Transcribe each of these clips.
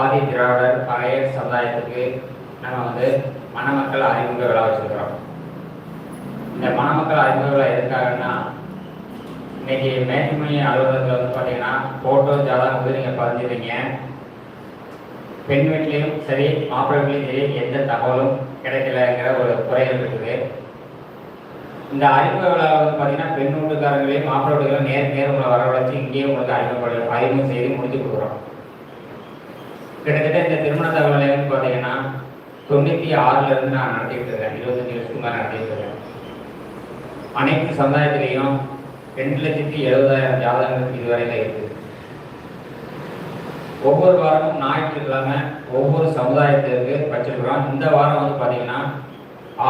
ஆதி திராவிடர் பழைய சமுதாயத்துக்கு நம்ம வந்து மணமக்கள் அறிமுக விழா வச்சிருக்கிறோம். இந்த மணமக்கள் அறிமுக விழா எதுக்காகன்னா இன்னைக்கு மேட்டுமணி அலுவலகத்தில் வந்து பார்த்தீங்கன்னா ஃபோட்டோ ஜாதகம் வந்து நீங்கள் பதிஞ்சிருக்கீங்க பெண் வீட்லேயும் சரி மாப்பிள்ளை வீட்லேயும் சரி எந்த தகவலும் கிடைக்கலங்கிற ஒரு குறைகள் இருக்குது. இந்த அறிமுக விழாவை வந்து பார்த்தீங்கன்னா பெண் வீட்டுக்காரங்களையும் மாப்பிள்ளை வீட்டுக்காரங்க நேர் நேர் உங்களை வரவழைச்சு இங்கேயே உங்களுக்கு அறிமுக அறிமுகம் செய்து முடிச்சு கொடுக்குறோம். கிட்டத்தட்ட இந்த திருமண தகவலை பார்த்தீங்கன்னா தொண்ணூற்றி ஆறுல இருந்து நான் நடத்திட்டு இருக்கேன். இருபத்தஞ்சு வருஷத்துக்கு மேலே நடத்திட்டு இருக்கேன். அனைத்து சமுதாயத்திலையும் ரெண்டு லட்சத்தி எழுபதாயிரம் ஜாதகங்கள் இதுவரையில இருக்கு. ஒவ்வொரு வாரமும் ஞாயிற்றுக்கிழமை ஒவ்வொரு சமுதாயத்திற்கு வச்சிருக்கிறோம். இந்த வாரம் வந்து பார்த்தீங்கன்னா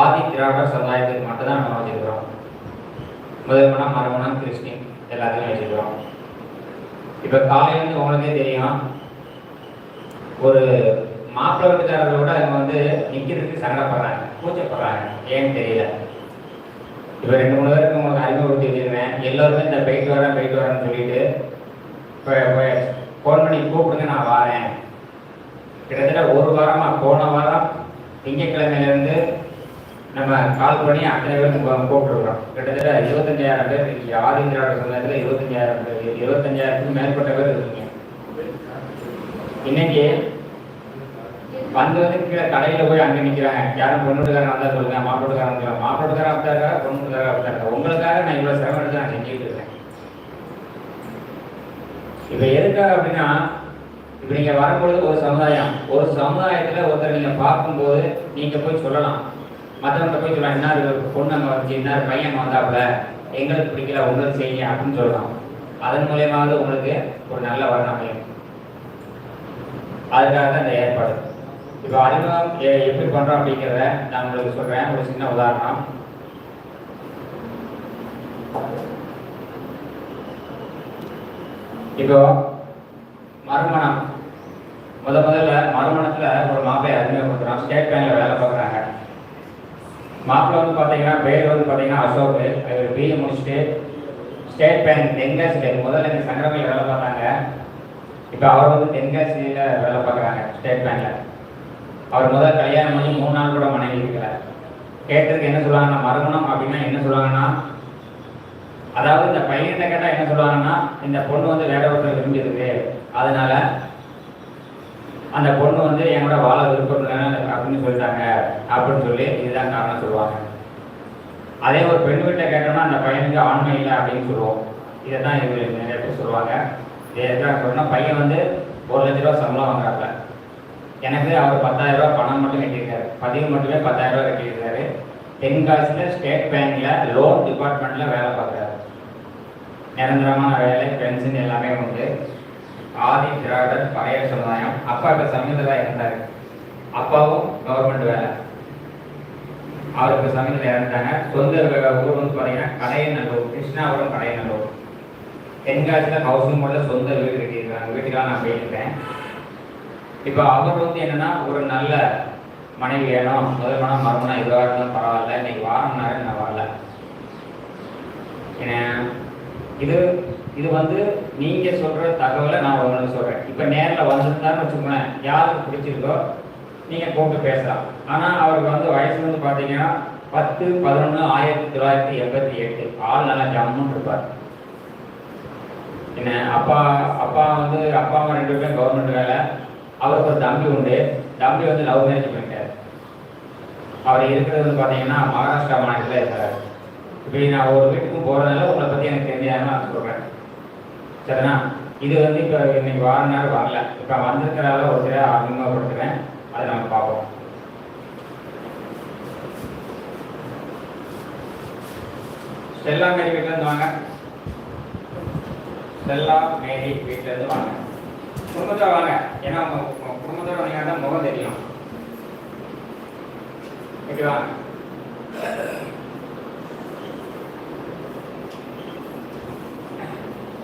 ஆதி திராவிடர் சமுதாயத்துக்கு மட்டும்தான் நம்ம வச்சிருக்கிறோம். முதல் மரமணம் கிறிஸ்டின் எல்லாத்தையும் வச்சிருக்கிறோம். இப்போ காலையிலேருந்து உங்களுக்கே தெரியும் ஒரு மாப்பிள்ளை கூட அவங்க வந்து நிற்கிறதுக்கு சங்கடப்படுறாங்க கூச்சப்படுறாங்க. ஏன்னு தெரியல. இப்போ ரெண்டு மூணு பேருக்கு உங்களுக்கு அறிமுகப்படுத்தி வச்சிருக்கேன். எல்லோருமே இந்த போயிட்டு வரேன் போயிட்டு வரேன்னு சொல்லிட்டு இப்போ ஃபோன் பண்ணி கூப்பிடுங்க நான் வரேன். கிட்டத்தட்ட ஒரு வாரமாக போன வாரம் திங்கட்கிழமையிலேருந்து நம்ம கால் பண்ணி அத்தனை பேருக்கு கூப்பிட்டுருக்குறோம். கிட்டத்தட்ட இருபத்தஞ்சாயிரம் பேர் இங்கே ஆதி இருபத்தஞ்சாயிரம் பேர் இருபத்தஞ்சாயிரத்துக்கு மேற்பட்ட பேர் இருக்கீங்க. இன்னைக்கு வந்ததுக்கு கீழே கடையில் போய் அங்கே நிற்கிறேன் யாரும் பொண்ணுக்காரன் வந்தால் சொல்லுங்க மாப்பிட்டுக்காரன் சொல்லுங்க. மாப்பிட்டுக்காரன் அப்படியா பொண்ணுக்காரன் அப்படியா உங்களுக்காக நான் இவ்வளோ சிரமம் எடுத்து நான் செஞ்சுட்டு இருக்கேன். இப்போ எதுக்காக அப்படின்னா இப்போ நீங்கள் வரும்பொழுது ஒரு சமுதாயம். ஒரு சமுதாயத்தில் ஒருத்தர் நீங்கள் பார்க்கும்போது நீங்கள் போய் சொல்லலாம். மற்றவங்க போய் சொல்லலாம் என்ன பொண்ணு அங்கே வந்துச்சு. என்ன பையன் வந்தாப்புல. எங்களுக்கு பிடிக்கல உங்களுக்கு செய்யுங்க அப்படின்னு சொல்லலாம். அதன் மூலயமாவது உங்களுக்கு ஒரு நல்ல வரணம் அதனால அதுக்காக தான் இந்த ஏற்பாடு. இப்போ அறிமுகம் எ- எப்படி பண்ணுறோம் அப்படிங்கிறத நான் உங்களுக்கு சொல்கிறேன் ஒரு சின்ன உதாரணம். இப்போ மறுமணம். முத முதல்ல மறுமணத்தில் ஒரு மாப்பிள்ளை அறிமுகப்படுத்துகிறோம் ஸ்டேட் பேங்கில் வேலை பார்க்குறாங்க. மாப்பிள்ளை வந்து பார்த்தீங்கன்னா பேர் வந்து பார்த்தீங்கன்னா அசோக். அவர் பிஏ முடிச்சுட்டு ஸ்டேட் பேங்க் எங்கே முதல்ல இந்த சங்கரமையில் வேலை பார்த்தாங்க. இப்போ அவர் வந்து தென்காசியில் வேலை பார்க்குறாங்க ஸ்டேட் பேங்க்ல அவர் முதல் கல்யாணம் பண்ணி மூணு நாள் கூட மனைவி இருக்கல. கேட்டதுக்கு என்ன சொல்லுவாங்கன்னா மறுமணம் அப்படின்னா என்ன சொல்லுவாங்கன்னா அதாவது இந்த பையன்கிட்ட கேட்டால் என்ன சொல்லுவாங்கன்னா இந்த பொண்ணு வந்து வேற ஒருத்தர் விரும்பியிருக்கு அதனால அந்த பொண்ணு வந்து என் கூட வாழ விருப்பம் இல்லை அப்படின்னு சொல்லிட்டாங்க அப்படின்னு சொல்லி இதுதான் காரணம் சொல்லுவாங்க. அதே ஒரு பெண் வீட்டை கேட்டோம்னா அந்த பையனுக்கு ஆண்மை இல்லை அப்படின்னு சொல்லுவோம். இதை தான் இவர் நிறைய பேர் சொல்லுவாங்க. இது பையன் வந்து ஒரு லட்ச ரூபா சம்பளம் வாங்குறாப்புல எனக்கு அவர் பத்தாயிரம் ரூபா பணம் மட்டும் கட்டியிருக்காரு. பதிவு மட்டுமே பத்தாயிரம் ரூபா கட்டியிருக்காரு. தென்காசியில் ஸ்டேட் பேங்க்ல லோன் டிபார்ட்மெண்ட்ல வேலை பார்க்குறாரு. நிரந்தரமான வேலை பென்ஷன் எல்லாமே உண்டு. ஆதி திராவிடர் பழைய சமுதாயம். அப்பா இப்போ சமீபத்தில் இருந்தார் அப்பாவும் கவர்மெண்ட் வேலை. அவருக்கு சமீபத்தில் இறந்தாங்க சொந்த ஊர் வந்து பார்த்தீங்கன்னா கடையநல்லூர் கிருஷ்ணாபுரம் கடையநல்லூர். தென்காசியில் ஹவுசிங் போர்டில் சொந்த வீடு கட்டியிருக்காங்க. வீட்டுக்கெல்லாம் நான் போயிருக்கேன் இப்போ அவர் வந்து என்னன்னா ஒரு நல்ல மனைவி வேணும். முதல் மனம் மறுமணம் இதுவாக இருந்தாலும் பரவாயில்ல. இன்னைக்கு வாரம்னாரு நான் வரல. ஏன்னா இது இது வந்து நீங்கள் சொல்கிற தகவலை நான் ஒன்று சொல்கிறேன் இப்போ நேரில் வந்திருந்தாருன்னு வச்சுக்கோங்களேன் யாருக்கு பிடிச்சிருக்கோ நீங்கள் கூப்பிட்டு பேசலாம். ஆனால் அவருக்கு வந்து வயசு வந்து பார்த்தீங்கன்னா பத்து பதினொன்று ஆயிரத்தி தொள்ளாயிரத்தி எண்பத்தி எட்டு. ஆள் நல்லா ஜம்முன்னு இருப்பார். என்ன அப்பா அப்பா வந்து அப்பா அம்மா ரெண்டு பேரும் கவர்மெண்ட் வேலை. அவருக்கு ஒரு தம்பி உண்டு. தம்பி வந்து லவ் மேரேஜ் பண்ணிட்டார் அவர் இருக்கிறது வந்து பார்த்தீங்கன்னா மகாராஷ்டிரா மாநிலத்தில் இருக்கிறார். இப்போ நான் ஒரு வீட்டுக்கும் போகிறதுனால உங்களை பற்றி எனக்கு தெரிஞ்சாங்க நான் சொல்கிறேன் சரிண்ணா? இது வந்து இப்போ இன்னைக்கு வார நேரம் வரல. இப்போ வந்திருக்கிறால ஒரு சில அறிமுகப்படுத்துகிறேன் அதை நம்ம பார்ப்போம். ஸ்டெல்லா வீட்டில் வீட்டிலேருந்து வாங்க. ஸ்டெல்லா மேரி வீட்டிலேருந்து வாங்க. குடும்பத்தோட வாங்க. ஏன்னா உங்க குடும்பத்தோட வந்தீங்கன்னா தான் முகம் தெரியும். இப்படி வாங்க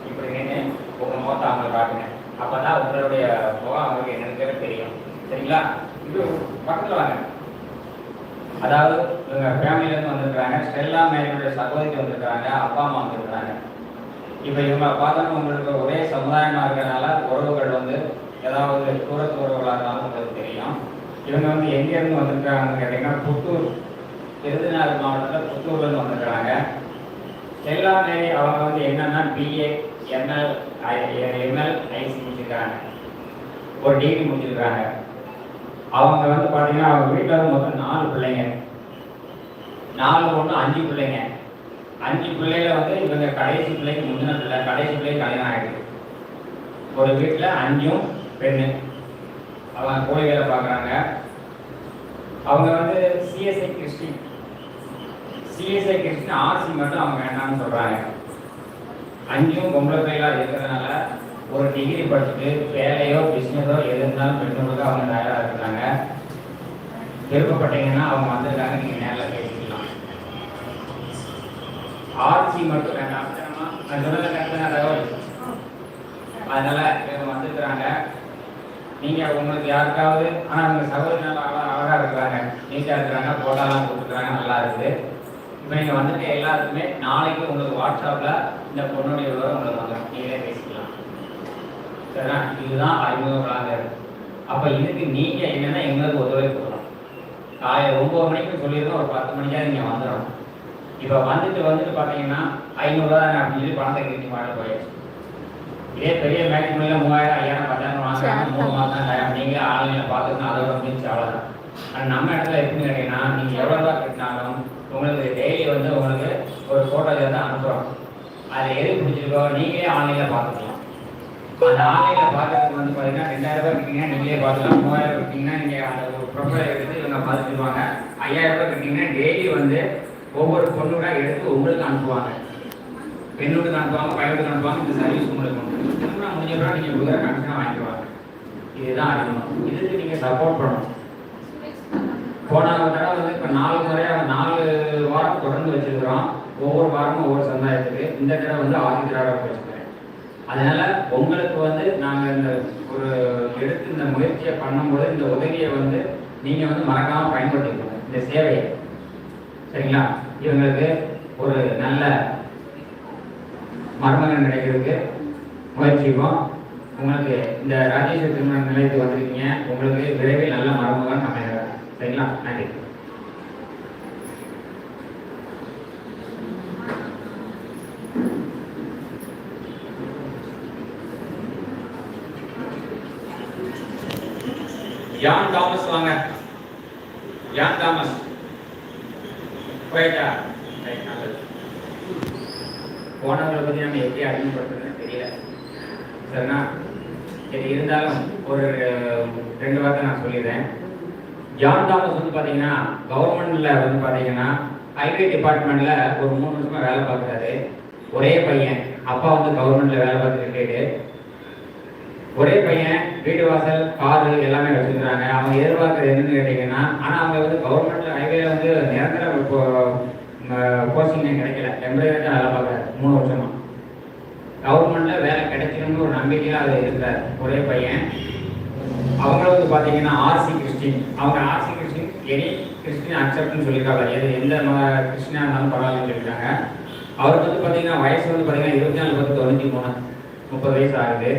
இப்படி நின்று உங்க முகத்தை அவங்க காட்டுங்க. அப்பதான் உங்களுடைய முகம் அவங்களுக்கு என்னன்னு தெரியும். சரிங்களா? இது பக்கத்தில் வாங்க. அதாவது இவங்க ஃபேமிலியிலேருந்து இருந்து ஸ்டெல்லா மேரியுடைய சகோதரி வந்துருக்காங்க அப்பா அம்மா வந்திருக்காங்க இப்போ இவங்க பார்த்தோன்னா உங்களுக்கு ஒரே சமுதாயமாக இருக்கிறனால உறவுகள் வந்து ஏதாவது தூரத்து உறவுகளாக இருந்தாலும் உங்களுக்கு தெரியும். இவங்க வந்து எங்கேருந்து வந்திருக்காங்கன்னு கேட்டிங்கன்னா புத்தூர் விருதுநகர் மாவட்டத்தில் புத்தூர்லேருந்து வந்திருக்கிறாங்க. எல்லாமே அவங்க வந்து என்னன்னா பிஏ எம்எல் எம்எல் ஐசி முடிச்சிருக்காங்க. ஒரு டிகிரி முடிச்சிருக்காங்க. அவங்க வந்து பார்த்தீங்கன்னா அவங்க வீட்டில் வந்து மொத்தம் நாலு பிள்ளைங்க. நாலு ஒன்று அஞ்சு பிள்ளைங்க. அஞ்சு பிள்ளைல வந்து இவங்க கடைசி பிள்ளைக்கு முந்தின பிள்ளை கடைசி பிள்ளைக்கு கல்யாணம் ஆகிடுது ஒரு வீட்டில் அஞ்சும் பெண்ணு. அவங்க கூலி வேலை பார்க்குறாங்க. அவங்க வந்து CSI Christian CSI Christian RC மட்டும் அவங்க வேண்டாம்னு சொல்கிறாங்க அஞ்சும் பொம்பளை பிள்ளைகளாக இருக்கிறதுனால ஒரு டிகிரி படிச்சுட்டு வேலையோ பிஸ்னஸோ எது இருந்தாலும் பெண்களுக்கு அவங்க தயாராக இருக்கிறாங்க. விருப்பப்பட்டீங்கன்னா அவங்க வந்திருக்காங்க நீங்கள் நேரில் பேசிக்கலாம் ஆட்சி மட்டும் வேண்டாம் நான் சொன்னதை கரெக்டான தகவல் அதனால இவங்க வந்துருக்குறாங்க நீங்க உங்களுக்கு யாருக்காவது ஆனா அவங்க சகோதரி நல்லா அழகா இருக்கிறாங்க. நீட்டா இருக்கிறாங்க போட்டோலாம் கொடுத்துருக்காங்க நல்லா இருக்குது இப்போ நீங்க வந்துட்டு எல்லாத்துக்குமே நாளைக்கு உங்களுக்கு வாட்ஸ்அப்ல இந்த பொண்ணுடைய விவரம் உங்களுக்கு வந்துடும் நீங்களே பேசிக்கலாம். சரிண்ணா இதுதான் அறிமுக விழாங்க. அப்ப இதுக்கு நீங்க என்னன்னா எங்களுக்கு உதவி போகணும் காலையில் ஒன்பது மணிக்கு சொல்லியிருந்தோம் ஒரு பத்து மணிக்காக நீங்க வந்துடும் இப்போ வந்துட்டு வந்துட்டு பார்த்தீங்கன்னா ஐநூறுரூவா அப்படின்னு சொல்லி பணத்தை கிட்டி மாட்ட போயிடுச்சு இதே பெரிய மேக்சிமம்ல மூவாயிரம் ஐயாயிரம் பத்தாயிரம் வாங்குறாங்க. மூணு மாதம் டைம் நீங்களே ஆன்லைன்ல பார்த்துக்கணும் அதோட முடிஞ்சு அவ்வளோதான் ஆனால் நம்ம இடத்துல எப்படின்னு கேட்டீங்கன்னா நீங்கள் எவ்வளோ ரூபா கட்டினாலும் உங்களுக்கு டெய்லி வந்து உங்களுக்கு ஒரு ஃபோட்டோ தான் அனுப்புகிறோம் அதில் எது பிடிச்சிருக்கோ நீங்களே ஆன்லைனில் பார்த்துக்கலாம். அந்த ஆன்லைனில் பார்க்கறதுக்கு வந்து பார்த்தீங்கன்னா ரெண்டாயிரம் ரூபாய் கட்டிங்கன்னா நீங்களே பார்த்துக்கலாம் மூவாயிரம் கட்டிங்கன்னா நீங்கள் அந்த ஒரு ப்ரொஃபைல் எடுத்து இவங்க பார்த்துருவாங்க ஐயாயிரம் ரூபாய் கட்டிங்கன்னா டெய்லி வந்து ஒவ்வொரு பொண்ணுடா எடுத்து உங்களுக்கு அனுப்புவாங்க. பெண்ணுக்கு அனுப்புவாங்க பையனுக்கு அனுப்புவாங்க இந்த சர்வீஸ் உங்களுக்கு உண்டு முடிஞ்சவரா நீங்கள் உயர கமிஷனாக வாங்கிக்குவாங்க. இதுதான் அறிமுகம் இதுக்கு நீங்கள் சப்போர்ட் பண்ணணும். போன தடவை வந்து இப்போ நாலு முறையாக நாலு வாரம் தொடர்ந்து வச்சிருக்கிறோம். ஒவ்வொரு வாரமும் ஒவ்வொரு சமுதாயத்துக்கு. இந்த தடவை வந்து ஆதி திராவிட வச்சுக்கிறேன் அதனால உங்களுக்கு வந்து நாங்கள் இந்த ஒரு எடுத்து இந்த முயற்சியை பண்ணும்போது இந்த உதவியை வந்து நீங்கள் வந்து மறக்காமல் பயன்படுத்திக்கணும் இந்த சேவையை. சரிங்களா? இவங்களுக்கு ஒரு நல்ல மருமகன் கிடைக்கிறதுக்கு முயற்சிப்போம் உங்களுக்கு இந்த ராஜேஸ்வரி திருமண நிலையத்துக்கு வந்திருக்கீங்க. உங்களுக்கு விரைவில் நல்ல மருமகன் அமைகிறார் சரிங்களா? நன்றி. யான் தாமஸ் வாங்க. யான் தாமஸ். போயிட்டா ah. நல்லது. போனவங்களை பற்றி நம்ம எப்படி அறிமுகப்படுத்துறதுன்னு தெரியல. சரிண்ணா? சரி இருந்தாலும் ஒரு ரெண்டு வார்த்தை நான் சொல்லிடுறேன். ஜான் தாமஸ் வந்து பார்த்தீங்கன்னா கவர்மெண்டில் வந்து பார்த்தீங்கன்னா ஐடி டிபார்ட்மெண்ட்டில் ஒரு மூணு வருஷமாக வேலை பார்க்குறாரு. ஒரே பையன். அப்பா வந்து கவர்மெண்ட்டில் வேலை பார்த்துட்டு ஒரே பையன் வீடு வாசல் காரு எல்லாமே வச்சிருக்காங்க அவங்க எதிர்பார்க்குறது என்னன்னு கேட்டிங்கன்னா ஆனால் அவங்க வந்து கவர்மெண்ட் ஹைவேல வந்து நிரந்தர போஸ்டிங் கிடைக்கல. டெம்பரரி தான் வேலை பார்க்குறாரு. மூணு வருஷமா. கவர்மெண்ட்டில் வேலை கிடைக்கணும்னு ஒரு நம்பிக்கையாக அதில் இருக்கிறார். ஒரே பையன். அவங்க வந்து பார்த்தீங்கன்னா ஆர்சி கிறிஸ்டின் அவங்க ஆர்சி கிறிஸ்டின் எனி கிறிஸ்டின் அக்செப்ட்னு சொல்லியிருக்காங்க. எது எந்த கிறிஸ்டினாக இருந்தாலும் பரவாயில்லன்னு சொல்லியிருக்காங்க. அவருக்கு வந்து பார்த்தீங்கன்னா வயசு வந்து பார்த்தீங்கன்னா இருபத்தி நாலு பத்து தொண்ணூற்றி மூணு. முப்பது வயசு ஆகுது.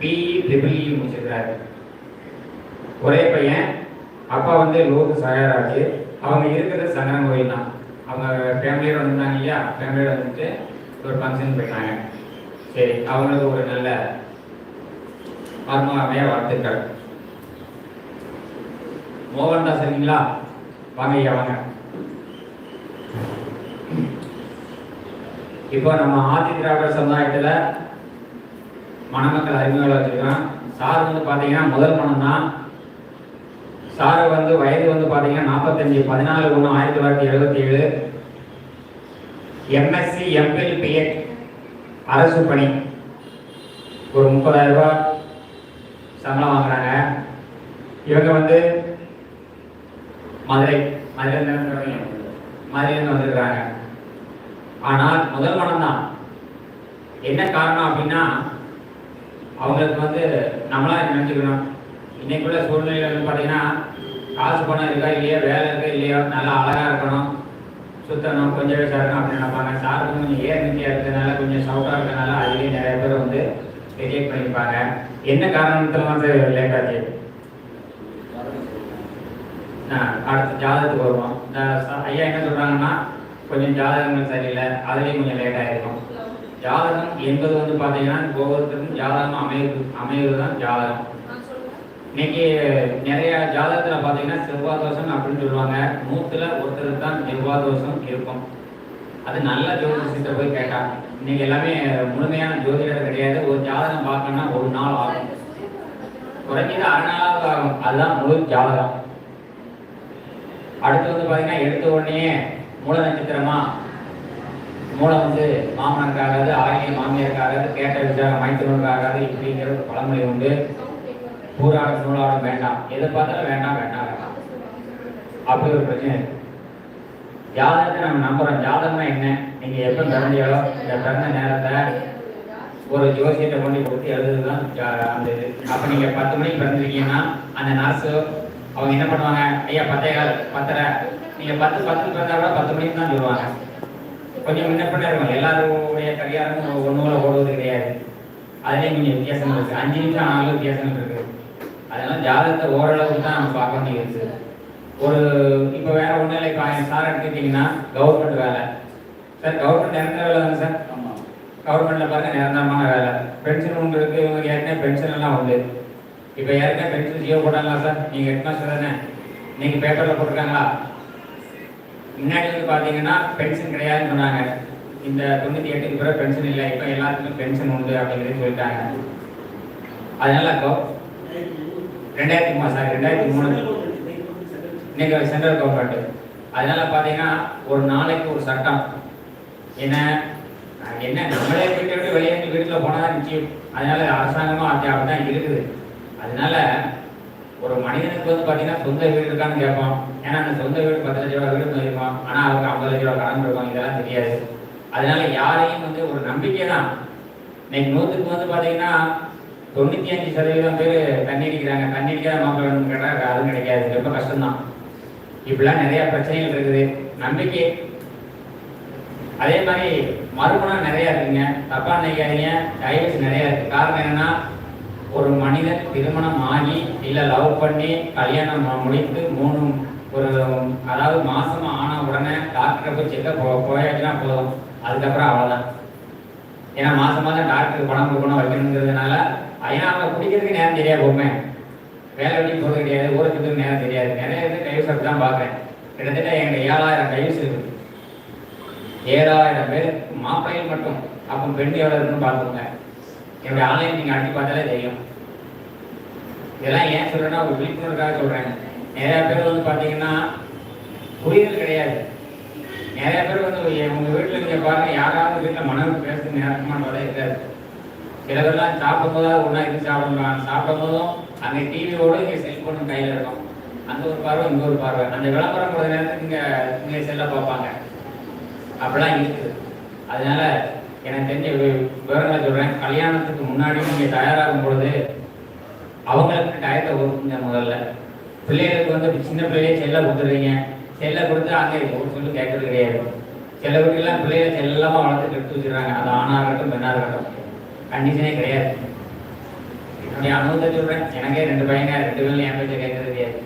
பிஇ ட்ரிபிள்இ முடிச்சிருக்கிறாரு. ஒரே பையன். அப்பா வந்து லோகு சகாயராஜ். அவங்க இருக்கிறது சங்கரன் கோயில் தான் அவங்க ஃபேமிலியோட வந்திருந்தாங்க இல்லையா ஃபேமிலியோட வந்துட்டு ஒரு ஃபங்க்ஷன் போயிட்டாங்க. சரி அவங்களுக்கு ஒரு நல்ல ஆத்மாவைய வாழ்த்துக்கள். மோகன்தாஸ் இருக்கீங்களா? வாங்க ஐயா வாங்க. இப்போ நம்ம ஆதி திராவிடர் சமுதாயத்தில் மணமக்கள் அறிமுகம் வச்சிருக்கோம் சார் வந்து பார்த்தீங்கன்னா முதல் மனம் தான் சார் வந்து வயது வந்து பார்த்தீங்கன்னா நாற்பத்தஞ்சு பதினாலு ஒன்று ஆயிரத்தி தொள்ளாயிரத்தி எழுபத்தி ஏழு எம்எஸ்சி எம்பில் பிஎட் அரசு பணி. ஒரு முப்பதாயிரம் ரூபாய் சம்பளம் வாங்குறாங்க. இவங்க வந்து மதுரை மதுரை மதுரையிலேருந்து வந்திருக்கிறாங்க. ஆனால் முதல் மனம் தான். என்ன காரணம் அப்படின்னா அவங்களுக்கு வந்து நம்மளா நினச்சிக்கணும்? இன்னைக்குள்ள சூழ்நிலை வந்து பார்த்தீங்கன்னா காசு பணம் இருக்கா இல்லையா வேலை இருக்கா இல்லையா நல்லா அழகா இருக்கணும் சுத்தணும் கொஞ்சம் வயசாக இருக்கணும் அப்படின்னு நினைப்பாங்க. சார் கொஞ்சம் ஏர் நித்தியா இருக்கிறதுனால கொஞ்சம் சவுட்டா இருக்கிறதுனால அதுலேயே நிறைய பேர் வந்து ரிஜெக்ட் பண்ணியிருப்பாங்க என்ன காரணத்துல வந்து லேட் ஆச்சு? ஆ, அடுத்து ஜாதகத்துக்கு வருவோம். இந்த ஐயா என்ன சொல்றாங்கன்னா கொஞ்சம் ஜாதகங்கள் சரியில்லை அதுலேயும் கொஞ்சம் லேட் ஆகிருக்கும் ஜாதகம் என்பது வந்து பார்த்தீங்கன்னா ஒவ்வொருத்தருக்கும் ஜாதகம் அமையுது அமைவது தான் ஜாதகம். இன்னைக்கு நிறைய ஜாதகத்துல பார்த்தீங்கன்னா செவ்வாய் தோஷம் அப்படின்னு சொல்லுவாங்க. நூத்துல ஒருத்தருக்கு தான் செவ்வாய் தோஷம் இருக்கும். அது நல்ல ஜோதிஷத்தை போய் கேட்டாங்க. இன்னைக்கு எல்லாமே முழுமையான ஜோதிடர் கிடையாது. ஒரு ஜாதகம் பார்க்கணும்னா ஒரு நாள் ஆகும். குறைஞ்சது அரை நாளாவது ஆகும். அதுதான் முழு ஜாதகம். அடுத்து வந்து பார்த்தீங்கன்னா எடுத்த உடனே மூல நட்சத்திரமா மூலம் வந்து மாமனருக்காகாது ஆகிய மாமியாருக்காகாது கேட்ட விசாரம் மைத்திரனுக்காகாது இப்படிங்கிற ஒரு பழமொழி உண்டு. ஊராட நூலாட வேண்டாம். எதை பார்த்தாலும் வேண்டாம் வேண்டாம் வேண்டாம். அப்படி ஒரு பிரச்சனை. இருக்கு ஜாதகத்தை நம்ம நம்புறோம். ஜாதகம்னா என்ன? நீங்க எப்ப பிறந்தீங்களோ இந்த பிறந்த நேரத்தை ஒரு ஜோசியத்தை கொண்டு கொடுத்து எழுதுதான் அந்த இது. அப்ப நீங்க பத்து மணிக்கு பிறந்திருக்கீங்கன்னா அந்த நர்ஸு அவங்க என்ன பண்ணுவாங்க? ஐயா பத்தே கால் பத்தரை. நீங்க பத்து பத்து பிறந்தா கூட பத்து மணிக்கு தான் சொல்லுவாங்க கொஞ்சம் முன்ன பண்ணிருவாங்க இருக்கும். எல்லாருடைய கல்யாணமும் ஒண்ணுல ஓடுவது கிடையாது. அதுலேயும் கொஞ்சம் வித்தியாசம் இருக்கு. அஞ்சு நிமிஷம் ஆனாலும் வித்தியாசம் இருக்கு. அதனால ஜாதகத்தை ஓரளவுக்கு தான் நம்ம பார்க்க வேண்டியது. ஒரு இப்போ வேற ஒன்றும் இல்லை இப்போ சார் எடுத்துக்கிட்டிங்கன்னா கவர்மெண்ட் வேலை. சார் கவர்மெண்ட் நிரந்தர வேலை தானே சார்? கவர்மெண்ட்ல பாருங்க நிரந்தரமான வேலை. பென்ஷன் உண்டு இருக்கு இவங்க ஏற்கனவே பென்ஷன் எல்லாம் உண்டு. இப்போ ஏற்கனவே பென்ஷன் ஜியோ போட்டாங்களா சார்? நீங்க ஹெட் மாஸ்டர் தானே. நீங்க பேப்பர்ல போட்டிருக்காங்களா? முன்னாடி வந்து பாத்தீங்கன்னா பென்ஷன் கிடையாதுன்னு சொன்னாங்க. இந்த தொண்ணூத்தி எட்டுக்கு பிறகு பென்ஷன் இல்லை. இப்போ எல்லாத்துக்கும் பென்ஷன் உண்டு அப்படிங்கிறது சொல்லிட்டாங்க. அதனால கவ- ரெண்டாயிரத்தி மூணு சார் ரெண்டாயிரத்தி மூணு. இன்னைக்கு சென்ட்ரல் கவர்மெண்ட் அதனால பார்த்தீங்கன்னா ஒரு நாளைக்கு ஒரு சட்டம். என்ன? என்ன? நம்மளே வீட்டை விட்டு வெளியே வீட்டில் போனால் தான் நிச்சயம். அதனால அரசாங்கமும் அது அப்படிதான் இருக்குது. அதனால ஒரு மனிதனுக்கு வந்து பார்த்தீங்கன்னா சொந்த வீடு இருக்கான்னு கேட்போம் ஏன்னா அந்த சொந்த வீடு பத்து லட்ச ரூபா வீடு இருக்கும் ஆனால் அவங்க ஐம்பது லட்ச ரூபா கடன் இருக்கும் இதெல்லாம் தெரியாது. அதனால யாரையும் வந்து ஒரு நம்பிக்கை தான் இன்னைக்கு நூற்றுக்கு வந்து பார்த்தீங்கன்னா தொண்ணூற்றி அஞ்சு சதவீதம் பேர் தண்ணி அடிக்கிறாங்க தண்ணி அடிக்காத மாப்பிள்ளை வேணும்னு கேட்டால் அதுவும் கிடைக்காது. ரொம்ப கஷ்டம்தான். இப்படிலாம் நிறைய பிரச்சனைகள் இருக்குது. நம்பிக்கை. அதே மாதிரி மறுமணம் நிறையா இருக்குங்க. தப்பா நினைக்காதீங்க. டைவர்ஸ் நிறையா இருக்குது காரணம் என்னன்னா ஒரு மனிதன் திருமணம் ஆகி இல்லை லவ் பண்ணி கல்யாணம் முடித்து மூணு ஒரு அதாவது மாசம் ஆன உடனே டாக்டரை போய் செக்கப் போயாச்சுன்னா போதும். அதுக்கப்புறம் அவ்வளோதான் ஏன்னா மாசம் மாதம் டாக்டருக்கு பணம் கொடுக்கணும் வைக்கணுங்கிறதுனால ஏன்னா அவங்க குடிக்கிறதுக்கு நேரம் தெரியாது பொம்மை வேலை வெட்டி போகிறது கிடையாது ஊரத்துக்கு நேரம் தெரியாது. நிறைய இது டைவர்ஸ் அப்படி தான் பார்க்குறேன். கிட்டத்தட்ட எங்கள் ஏழாயிரம் டைவர்ஸ் இருக்குது ஏழாயிரம் பேர் மாப்பிள்ளைகள் மட்டும் அப்போ பெண் எவ்வளோ இருக்குன்னு பார்த்துக்கோங்க. என்னுடைய ஆன்லைன் நீங்கள் அடிச்சு பார்த்தாலே தெரியும். இதெல்லாம் ஏன் சொல்கிறேன்னா ஒரு விழிப்புணர்வுக்காக சொல்கிறேன் நிறையா பேர் வந்து பார்த்தீங்கன்னா புரிதல் கிடையாது. நிறைய பேர் வந்து உங்க வீட்டில் நீங்க பாருங்க யாராவது வீட்டில் மனம் பேசுறது நேரமான வேலை இருக்காது சில பேர்லாம் சாப்பிடும் ஒன்றா இருந்து சாப்பிடலாம் சாப்பிடும் போதும் அந்த டிவியோட இங்கே செல்போன் கையில் இருக்கும். அந்த ஒரு பார்வை இங்க ஒரு பார்வை. அந்த விளம்பரம் கொஞ்ச நேரத்துக்கு இங்கே இங்கே செல்ல பார்ப்பாங்க. அப்படிலாம் இருக்குது. அதனால எனக்கு தெரிஞ்ச வி- விவரங்களை சொல்றேன். கல்யாணத்துக்கு முன்னாடி நீங்க தயாராகும் பொழுது அவங்களுக்கு டயத்தை ஒதுக்குங்க முதல்ல. பிள்ளைகளுக்கு வந்து சின்ன பிள்ளையே செல்ல கொடுத்துருவீங்க செல்ல கொடுத்து அங்கே ஒரு சொல்லு கேட்கறது கிடையாது. சில வீட்டுலாம் பிள்ளைய செல்லமா வளர்த்து கெடுத்து வச்சுருக்காங்க அது ஆணாக இருக்கட்டும் பெண்ணாக இருக்கட்டும். கண்டிஷனே கிடையாது. என்னுடைய அனுபவத்தை சொல்றேன். எனக்கே ரெண்டு பையங்க ரெண்டு பேரும் என் பேச்சை கேட்கறது கிடையாது.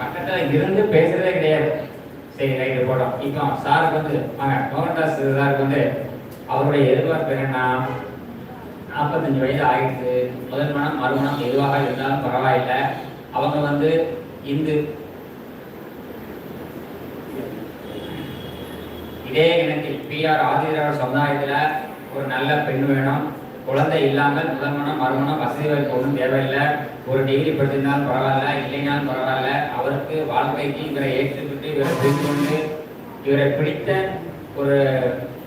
பக்கத்துல இருந்து பேசுறதே கிடையாது. சரி ரைட்டு போட்டோம் இப்போ சாருக்கு வந்து வாங்க மோகன்தாஸ் சாருக்கு வந்து அவருடைய எதிர்பார்ப்பு என்னன்னா நாற்பத்தஞ்சு வயது ஆயிடுச்சு. முதல் மனம் மறுமணம் எதுவாக இருந்தாலும் பரவாயில்லை. அவங்க வந்து இந்து இதே இனத்தில் பிஆர் ஆதிரார் சமுதாயத்தில் ஒரு நல்ல பெண் வேணும். குழந்தை இல்லாமல் முதல்மனம் மறுமணம் வசதி வாய்ப்பு ஒன்றும் தேவையில்லை. ஒரு டிகிரி படிச்சிருந்தாலும் பரவாயில்ல இல்லைனாலும் பரவாயில்ல. அவருக்கு வாழ்க்கைக்கு இவரை ஏற்றுக்கிட்டு இவரை புரிந்து கொண்டு இவரை பிடித்த ஒரு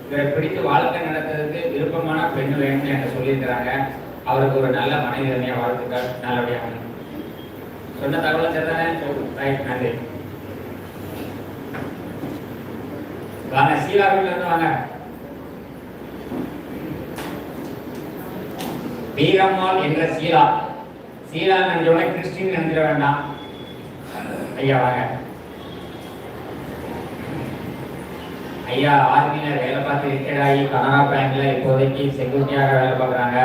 இவரை பிடித்து வாழ்க்கை நடத்துறதுக்கு விருப்பமான பெண் வேணும்னு எனக்கு சொல்லியிருக்கிறாங்க. அவருக்கு ஒரு நல்ல மனைவி வாழ்த்துக்கள். நல்லபடியாக சொன்ன தகவல் சரிதானே ரைட் நன்றி. வாங்க சீலா இருந்து வாங்க. வீரம்மாள் என்ற சீலா. சீலா நினைச்சோட கிறிஸ்டின் நினைச்சிட வேண்டாம். ஐயா வாங்க. ஐயா ஆர்மியில் வேலை பார்த்து ரிட்டையர்ட் ஆகி கனரா பேங்க்ல இப்போதைக்கு செக்யூரிட்டியாக வேலை பார்க்குறாங்க.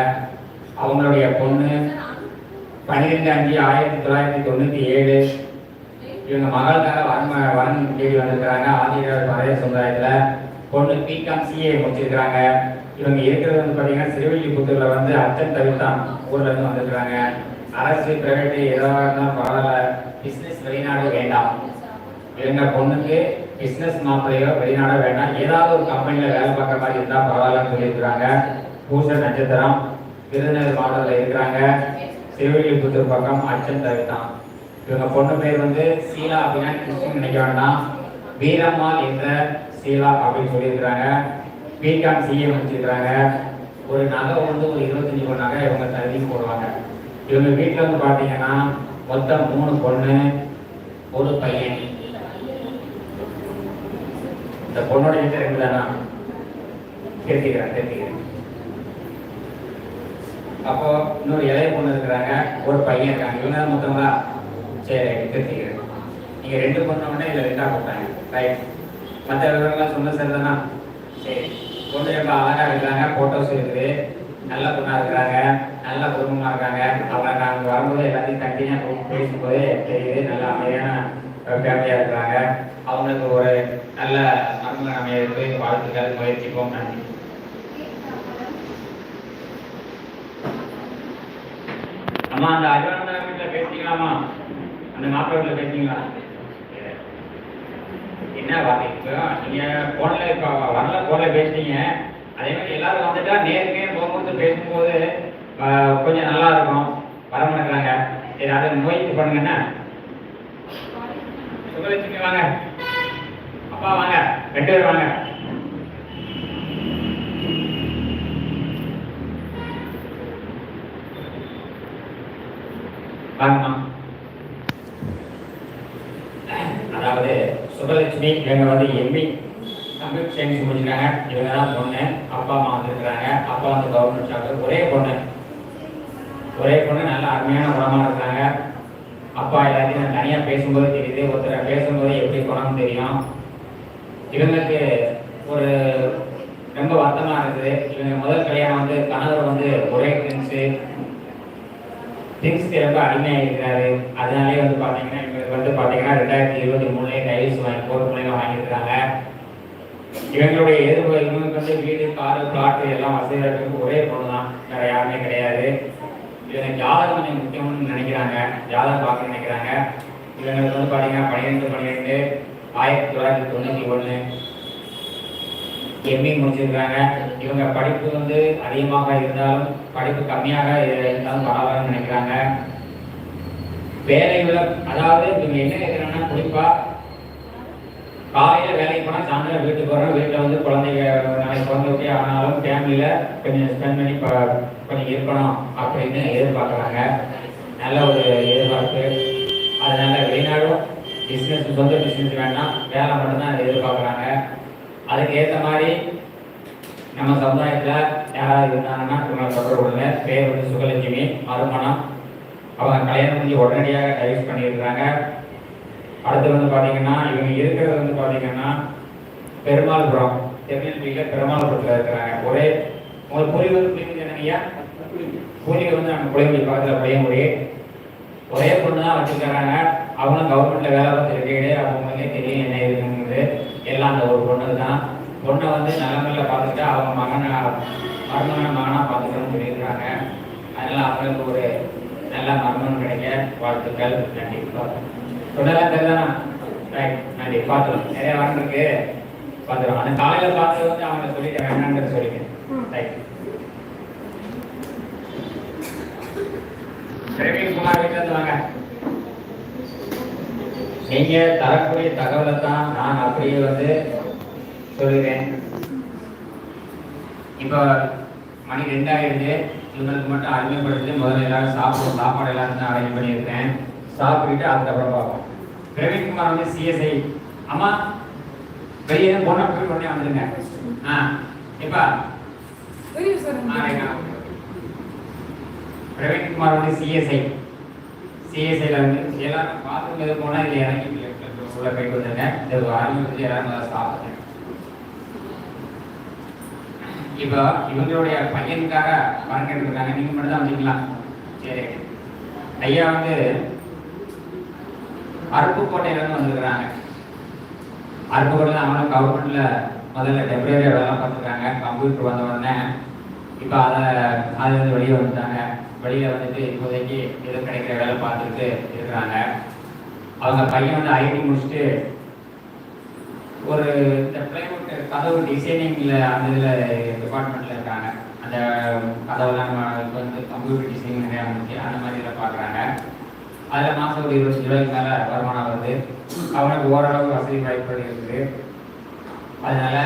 அவங்களுடைய பொண்ணு பன்னிரெண்டு அஞ்சு ஆயிரத்தி தொள்ளாயிரத்தி தொண்ணூற்றி ஏழு. இவங்க மகளுக்காக வரன் வரன் தேடி வந்திருக்கிறாங்க. ஆதிராஜ் பழைய சமுதாயத்தில் பொண்ணு பிகாம் சிஏ முடிச்சிருக்கிறாங்க. இவங்க இருக்கிறது வந்து பார்த்தீங்கன்னா சிறுவில்லிபுத்தூரில் வந்து அச்சன் தவிர்த்தான் ஊரில் இருந்து வந்திருக்கிறாங்க. அரசு பிரைவேட் எதாக இருந்தாலும் பரவாயில்ல. பிஸ்னஸ் வெளிநாடு வேண்டாம். இவங்க பொண்ணுக்கு பிஸ்னஸ் மாப்பிள்ளையோ வெளிநாடோ வேண்டாம். ஏதாவது ஒரு கம்பெனியில் வேலை பார்க்குற மாதிரி இருந்தால் பரவாயில்லன்னு சொல்லியிருக்கிறாங்க. பூச நட்சத்திரம் விருதுநகர் மாவட்டத்தில் இருக்கிறாங்க. சிறுவில்லிபுத்தூர் பக்கம் அச்சன் தவிர்த்தான் இவங்க பொண்ணு பேர் வந்து சீலா அப்படின்னா கிறிஸ்டின் நினைக்க வேண்டாம் வீரம்மாள் என்ற சீலா அப்படின்னு சொல்லியிருக்கிறாங்க. பிகாம் சிஏ முடிச்சிருக்கிறாங்க. ஒரு நகை வந்து ஒரு இருபத்தஞ்சி ஒரு நகை இவங்க தள்ளி போடுவாங்க. இவங்க வீட்டில் வந்து பார்த்தீங்கன்னா மொத்தம் மூணு பொண்ணு ஒரு பையன். இந்த பொண்ணோட வீட்டில் ரெண்டு தானா. தெரிஞ்சுக்கிறேன் தெரிஞ்சுக்கிறேன். அப்போ இன்னொரு இளைய பொண்ணு இருக்கிறாங்க. ஒரு பையன் இருக்காங்க. இவங்க தான் மொத்தங்களா சரி ரைட் தெரிஞ்சுக்கிறேன் நீங்க ரெண்டு பொண்ணு உடனே இதில் ரெண்டா போட்டாங்க ரைட் மற்ற விவரங்கள்லாம் சொன்ன சரி தானா சரி. பொண்ணு ரொம்ப அழகா இருக்கிறாங்க போட்டோஸ் இருக்குது. நல்ல பொண்ணா இருக்கிறாங்க நல்ல குடும்பமா இருக்காங்க. அவங்க நாங்கள் வரும்போது எல்லாத்தையும் தனியாக பேசும்போது தெரியுது. நல்ல அமைதியான ஃபேமிலியா இருக்கிறாங்க. அவங்களுக்கு ஒரு நல்ல மருமகன் அமையறதுக்கு வாழ்த்துக்கள் முயற்சிப்போம். நன்றி. அம்மா அந்த அஜானந்த வீட்டில் பேசிக்கலாமா? அந்த மாப்பிள்ளை வீட்டில் என்ன வார்த்தை இப்போ? நீங்கள் ஃபோனில் இப்போ வரல ஃபோனில் பேசுனீங்க. அதே மாதிரி எல்லாரும் வந்துட்டா நேருக்கு போகும்போது பேசும்போது கொஞ்சம் நல்லா இருக்கும். வர மாட்டேங்கிறாங்க. சரி அதை முயற்சி பண்ணுங்கண்ணா சுகலட்சுமி வாங்க. அப்பா வாங்க. ரெண்டு பேர் வாங்க. வாங்கம்மா அதாவது சுபலட்சுமி இவங்க வந்து எம்பி கம்ப்யூட்டர் சயின்ஸ் முடிச்சிருக்காங்க. இவங்க தான் பொண்ணு. அப்பா அம்மா வந்துருக்கிறாங்க. அப்பா வந்து கவர்மெண்ட் ஜாப் ஒரே பொண்ணு. ஒரே பொண்ணு நல்லா அருமையான குணமாக இருக்காங்க அப்பா எல்லாத்தையும் நான் தனியாக பேசும்போது தெரியுது. ஒருத்தர் பேசும்போது எப்படி குணம் தெரியும். இவங்களுக்கு ஒரு ரொம்ப வருத்தமாக இருக்குது. இவங்க முதல் கல்யாணம் வந்து கணவர் வந்து ஒரே ஃப்ரெண்ட்ஸு திங்ஸ்க்கு ரொம்ப அடிமையாக இருக்கிறாரு. அதனாலே வந்து பார்த்தீங்கன்னா இவங்களுக்கு வந்து பார்த்தீங்கன்னா ரெண்டாயிரத்தி இருபத்தி மூணுலேயே டைல்ஸ் வாங்கி போர் பிள்ளைங்க வாங்கியிருக்காங்க இவங்களுடைய எதிர்ப்பு இவங்களுக்கு வந்து வீடு காரு பிளாட்டு எல்லாம் வசதியாக இருக்கிறது ஒரே பொண்ணு தான். வேறு யாருமே கிடையாது. இவங்க ஜாதகம் கொஞ்சம் முக்கியம்னு நினைக்கிறாங்க. ஜாதகம் பார்க்க நினைக்கிறாங்க. இவங்களுக்கு வந்து பார்த்தீங்கன்னா பன்னிரெண்டு பன்னிரெண்டு ஆயிரத்தி தொள்ளாயிரத்தி தொண்ணூற்றி ஒன்று எம்ஏ முடிச்சிருக்காங்க. இவங்க படிப்பு வந்து அதிகமாக இருந்தாலும் படிப்பு கம்மியாக இருந்தாலும் பரவாயில்ல நினைக்கிறாங்க. வேலைகளை அதாவது இவங்க என்ன கேட்குறாங்கன்னா குறிப்பா காலையில் வேலைக்கு போனால் சாயந்தரம் வீட்டுக்கு வரோம் வீட்டில் வந்து குழந்தைங்க நாளைக்கு குழந்தை குட்டி ஆனாலும் ஃபேமிலியில் கொஞ்சம் ஸ்பெண்ட் பண்ணி ப- கொஞ்சம் இருக்கணும் அப்படின்னு எதிர்பார்க்குறாங்க. நல்ல ஒரு எதிர்பார்ப்பு. அதனால வெளிநாடும் பிஸ்னஸ் சொந்த பிஸ்னஸ் வேண்டாம் வேலை மட்டும்தான் எதிர்பார்க்குறாங்க. அதுக்கு ஏற்ற மாதிரி நம்ம சமுதாயத்தில் யாராவது இருந்தாங்கன்னா இவங்களை தொடர்பு கொள்ளுங்க. பேர் வந்து சுகலட்சுமி மறுமணம். அவங்க கல்யாணம் பண்ணி உடனடியாக டைவர்ஸ் பண்ணியிருக்கிறாங்க. அடுத்து வந்து பார்த்தீங்கன்னா இவங்க இருக்கிறது வந்து பார்த்தீங்கன்னா பெருமாள்புரம். திருநெல்வேலியில் பெருமாள்புரத்தில் இருக்கிறாங்க. ஒரே உங்களுக்கு புலி வந்து புரியுது என்னங்கய்யா புலி வந்து நம்ம புளியங்குடி பக்கத்தில் புளியங்குடி ஒரே பொண்ணு தான் வச்சுருக்கிறாங்க. அவங்களும் கவர்மெண்ட்டில் வேலை பார்த்துருக்கீங்க அவங்களுக்கே தெரியும் என்ன இருக்குங்கிறது எல்லாம் அந்த ஒரு பொண்ணு தான். பொண்ணை வந்து நல்ல பார்த்துட்டு அவங்க மகனை மருமகனை மகனாக பார்த்துக்கணும்னு சொல்லியிருக்காங்க அதனால அவங்களுக்கு ஒரு நல்ல மருமகன் கிடைக்க வாழ்த்துக்கள். நன்றி. தெரியுதானா ரைட் நன்றி. பார்த்துக்கலாம். நிறைய வரணும் இருக்கு. பார்த்துக்கலாம். அந்த காலையில் பார்த்து வந்து அவங்க சொல்லிட்டு வேணாங்கிறத சொல்லிட்டேன். ரைட் பிரவீன் குமார் வீட்டுல இருந்து வாங்க. நீங்க தரக்கூடிய தகவலை தான் நான் அப்படியே வந்து சொல்லுகிறேன். இப்போ மணி ரெண்டாயிடுது இவங்களுக்கு மட்டும் அறிமுகப்படுத்தி முதல்ல எல்லாரும் சாப்பிடும் சாப்பாடு தான் அரேஞ்ச் பண்ணியிருக்கேன் சாப்பிட்டுட்டு அதுக்கப்புறம் பார்ப்போம். பிரவீன் குமார் வந்து சிஎஸ்ஐ அம்மா வெளியே போய் உடனே வந்துடுங்க. ஆ எப்பா தெரியும் சார். ஆ ரைட். பிரவீன் குமார் வந்து சிஎஸ்ஐ சிஎஸ்ஐல வந்து எல்லாரும் பாத்ரூம் எது போனால் இதில் இறங்கி உள்ள போயிட்டு இந்த ஆர்மி வந்து எல்லாரும் நல்லா சாப்பிட்றேன் இப்போ இவங்களுடைய பையனுக்காக பணம் கேட்டுருக்காங்க. நீங்க மட்டும் தான் வந்தீங்களா? சரி. ஐயா வந்து அருப்புக்கோட்டையில இருந்து வந்திருக்கிறாங்க. அருப்புக்கோட்டையில் அவங்களும் கவர்மெண்ட்ல முதல்ல டெம்பரரி வேலை பார்த்துருக்காங்க. கம்ப்யூட்டர் வந்த உடனே இப்போ அதை அதுலேருந்து வெளியே வந்துட்டாங்க. வெளியே வந்துட்டு இப்போதைக்கு ஏதோ கிடைக்கிற வேலை பார்த்துட்டு இருக்கிறாங்க. அவங்க பையன் வந்து ஐடி முடிச்சுட்டு ஒரு இந்த பிளைவுட் கதவு டிசைனிங்ல அந்த இதில் டிபார்ட்மெண்ட்ல இருக்காங்க. அந்த கதவுலாம் நம்ம இப்போ வந்து கம்ப்யூட்டர் டிசைனிங் நிறையா வந்துச்சு. அந்த மாதிரி இதில் பார்க்குறாங்க. அதில் மாதம் ஒரு இருபத்தஞ்சு ரூபாய்க்கு மேலே வருமானம் வருது. அவனுக்கு ஓரளவு வசதி வாய்ப்புகள் இருக்குது. அதனால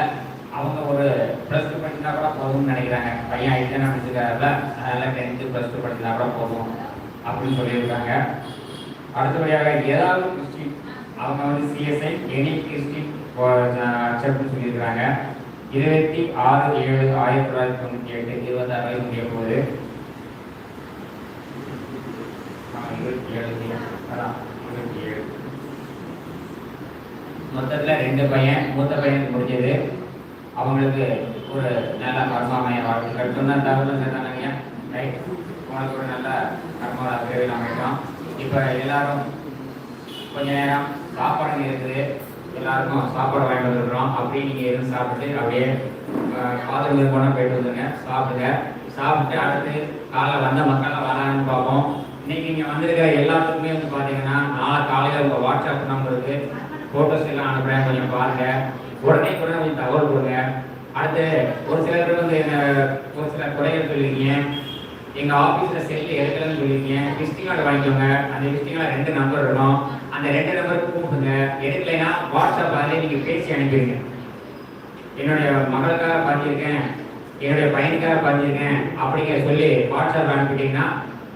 அவங்க ஒரு ப்ளஸ் டூ படிச்சா கூட போதும்னு நினைக்கிறாங்க. பையன் ஐடி நினச்சிக்கிறாருல அதனால டென்த்து ப்ளஸ் டூ படிச்சா கூட போதும் அப்படின்னு சொல்லியிருக்காங்க. அடுத்தபடியாக ஏதாவது கிறிஸ்டின் அவங்க வந்து சிஎஸ்ஐ எனி கிறிஸ்டின் அக்செப்ட்னு சொல்லியிருக்கிறாங்க. இருபத்தி ஆறு ஏழு ஆயிரத்தி தொள்ளாயிரத்தி தொண்ணூற்றி எட்டு இருபத்தாறு வரை முடிய போகுது இருபத்தி ஏழு அதான் இருபத்தி ஏழு. மொத்தத்தில் ரெண்டு பையன் மூத்த பையனுக்கு முடிஞ்சது. அவங்களுக்கு ஒரு நல்ல கர்மாமய வாழ்க்கை சொன்ன தகவலும் சேர்ந்தாங்க ரைட் உங்களுக்கு ஒரு நல்ல கர்மா சேவையில் அமைக்கிறோம் இப்போ எல்லாரும் கொஞ்ச நேரம் சாப்பாடு இருக்குது எல்லாருக்கும் சாப்பாடு வாங்கிட்டு வந்துருக்குறோம். அப்படியே நீங்கள் எதுவும் சாப்பிட்டு அப்படியே பாத்ரூம் போனால் போயிட்டு வந்துருங்க. சாப்பிடுங்க. சாப்பிட்டு அடுத்து காலை வந்த மக்கள்லாம் வராங்கன்னு பார்ப்போம். இன்னைக்கு இங்கே வந்திருக்கிற எல்லாத்துக்குமே வந்து பார்த்தீங்கன்னா நாளை காலையில் உங்கள் வாட்ஸ்அப் நம்பருக்கு ஃபோட்டோஸ் எல்லாம் அனுப்புகிறேன் கொஞ்சம் பாருங்கள் உடனே கூட கொஞ்சம் தகவல் கொடுங்க. அடுத்து ஒரு சிலர் வந்து என்ன ஒரு சில குறைகள் சொல்லியிருக்கீங்க. எங்கள் ஆஃபீஸில் செல்லு எடுக்கலன்னு சொல்லியிருக்கீங்க. விசிட்டிங் கார்டு வாங்கிக்கோங்க. அந்த விசிட்டிங் கார்டு ரெண்டு நம்பர் இருக்கும் அந்த ரெண்டு நம்பருக்கு கூப்பிடுங்க. எடுக்கலைன்னா வாட்ஸ்அப் அதிலே நீங்கள் பேசி அனுப்பிடுங்க. என்னுடைய மகளுக்காக பார்த்துருக்கேன் என்னுடைய பையனுக்காக பார்த்துருக்கேன் அப்படிங்கிற சொல்லி வாட்ஸ்அப் அனுப்பிட்டீங்கன்னா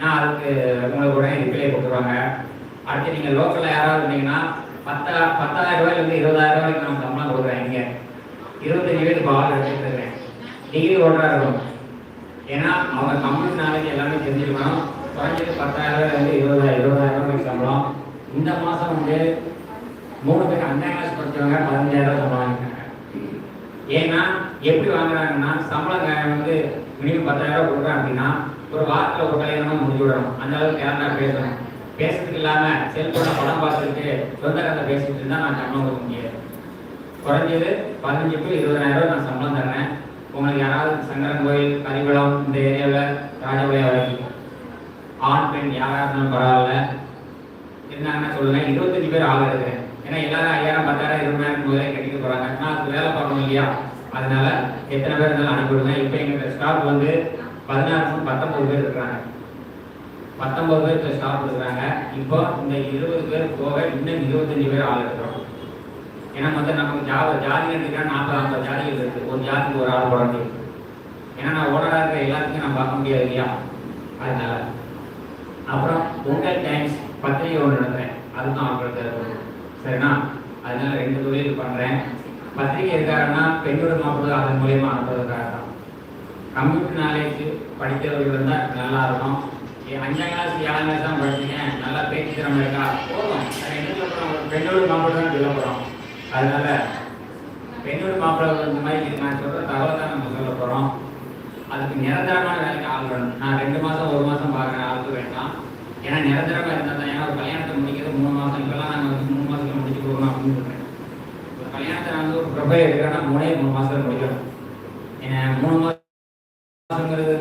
நான் அதுக்கு உங்களுக்கு உடனே ரிப்ளை கொடுத்துருவாங்க. அடுத்து நீங்கள் லோக்கலில் யாராவது இருந்தீங்கன்னா பத்தா பத்தாயிரம் ரூபாயிலேருந்து இருபதாயிரம் ரூபாய்க்கு நான் சம்பளம் கொடுக்குறேன் இங்கே. இருபத்தஞ்சு பேருக்கு ஆள் எடுத்துட்டு இருக்கேன் டிகிரி ஓட்டராக இருக்கும் ஏன்னா அவங்க கம்ப்யூட்டர் நாளைக்கு எல்லாமே தெரிஞ்சுக்கணும். குறைஞ்சது பத்தாயிரம் ரூபாயிலேருந்து இருபதாயிரம் இருபதாயிரம் ரூபாய்க்கு சம்பளம். இந்த மாதம் வந்து மூணு பேர் அஞ்சாம் கிளாஸ் படித்தவங்க பதினஞ்சாயிரம் ரூபாய் சம்பளம் வாங்கிட்டாங்க ஏன்னா எப்படி வாங்குறாங்கன்னா சம்பளம் வந்து மினிமம் பத்தாயிரம் ரூபாய் கொடுக்குறேன் அப்படின்னா ஒரு வாரத்தில் ஒரு கல்யாணம் முடிஞ்சு விடணும். அந்த அளவுக்கு கேரளா பேசணும். பேசுறதுக்கு இல்லாம செல்போனை படம் பார்த்துட்டு சொந்த கதை பேசிட்டு இருந்தா நான் சம்பளம் கொடுக்க முடியாது. குறைஞ்சது பதினஞ்சு டு இருபதாயிரம் ரூபாய் நான் சம்பளம் தர்றேன். உங்களுக்கு யாராவது சங்கரன் கோயில் கரிகுளம் இந்த ஏரியாவில் ராஜபாளையம் வரைக்கும் ஆண் பெண் யாராக இருந்தாலும் பரவாயில்ல. இருந்தாங்கன்னா சொல்லுங்க. இருபத்தஞ்சு பேர் ஆள் இருக்கிறேன். ஏன்னா எல்லாரும் ஐயாயிரம் பத்தாயிரம் இருபதாயிரம் முதலே கட்டிக்க போறாங்க. ஆனால் அதுக்கு வேலை பார்க்கணும் இல்லையா? அதனால எத்தனை பேர் இருந்தாலும் அனுப்பிவிடுங்க இப்போ எங்கள் ஸ்டாஃப் வந்து பதினாறு பத்தொன்பது பேர் இருக்கிறாங்க. பத்தொன்பது பேர் இப்போ ஸ்டாஃப் இருக்கிறாங்க இப்போ இந்த இருபது பேர் போக இன்னும் இருபத்தஞ்சு பேர் ஆள் இருக்கிறோம் ஏன்னா மொத்தம் நமக்கு ஜாவ ஜாதி எடுத்துக்கிட்டா நாற்பது ஐம்பது ஜாதிகள் இருக்குது ஒரு ஜாதிக்கு ஒரு ஆள் போட முடியும். ஏன்னா நான் ஓனராக இருக்கிற எல்லாத்துக்கும் நான் பார்க்க முடியாது இல்லையா? அதனால. அப்புறம் பொங்கல் டைம்ஸ் பத்திரிகை ஒன்று நடத்துறேன். அதுதான் அவங்களுக்கு இருக்கும் சரிண்ணா? அதனால ரெண்டு தொழில் பண்ணுறேன் பத்திரிகை இருக்காருன்னா பெண்ணோட மாப்பிள்ளை அதன் மூலியமாக அனுப்புறதுக்காக தான் கம்ப்யூட்டர் நாலேஜ் படித்தவர்கள் இருந்தால் நல்லா இருக்கும். அஞ்சாம் கிளாஸ் ஏழாம் கிளாஸ் தான் படிச்சீங்க நல்லா பேச்சு திறமை இருக்கா? போதும். என்ன சொல்கிறோம் பெண்ணோட மாப்பிள்ளை தான் சொல்ல போகிறோம் அதனால பெண்ணோட மாப்பிள்ளை இந்த மாதிரி நான் சொல்கிற தகவல் தான் நம்ம சொல்ல போகிறோம் அதுக்கு நிரந்தரமான வேலைக்கு ஆள் வேணும். நான் ரெண்டு மாதம் ஒரு மாதம் பார்க்குற ஆளுக்கு வேண்டாம். ஏன்னா நிரந்தரமாக இருந்தால் தான். ஏன்னா ஒரு கல்யாணத்தை முடிக்கிறது மூணு மாதம் இப்போல்லாம் நாங்கள் வந்து மூணு மாதத்துல முடிச்சு போகணும் அப்படின்னு சொல்கிறேன் ஒரு கல்யாணத்தை நான் வந்து ஒரு ப்ரொஃபைல் எடுக்கிறேன்னா மூணே மூணு மாதத்தில் முடிக்கணும். ஏன்னா மூணு மாதங்கிறது